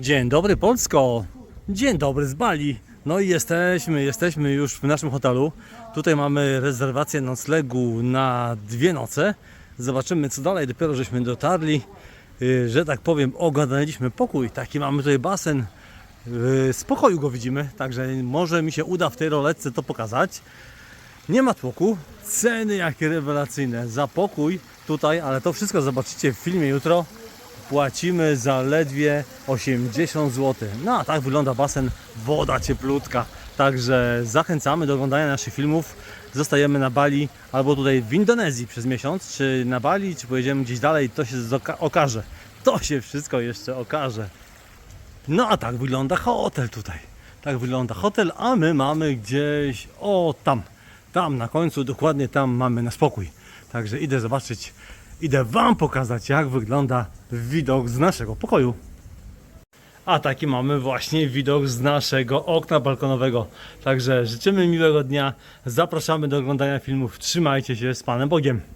Dzień dobry Polsko, dzień dobry z Bali. No i jesteśmy, jesteśmy już w naszym hotelu. Tutaj mamy rezerwację noclegu na dwie noce. Zobaczymy co dalej, dopiero żeśmy dotarli. Yy, Że tak powiem, oglądaliśmy pokój. Taki mamy tutaj basen. Z pokoju go widzimy, także może mi się uda w tej roletce to pokazać. Nie ma tłoku. Ceny jakie rewelacyjne. Za pokój tutaj, ale to wszystko zobaczycie w filmie jutro. Płacimy zaledwie 80 zł. No a tak wygląda basen, woda cieplutka. Także zachęcamy do oglądania naszych filmów. Zostajemy na Bali albo tutaj w Indonezji przez miesiąc, czy na Bali, czy pojedziemy gdzieś dalej, to się okaże. To się wszystko jeszcze okaże. No a tak wygląda hotel tutaj. Tak wygląda hotel, a my mamy gdzieś o tam. Tam na końcu, dokładnie tam mamy na spokój. Także idę zobaczyć, idę Wam pokazać jak wygląda widok z naszego pokoju. A taki mamy właśnie widok z naszego okna balkonowego. Także życzymy miłego dnia, zapraszamy do oglądania filmów. Trzymajcie się z Panem Bogiem.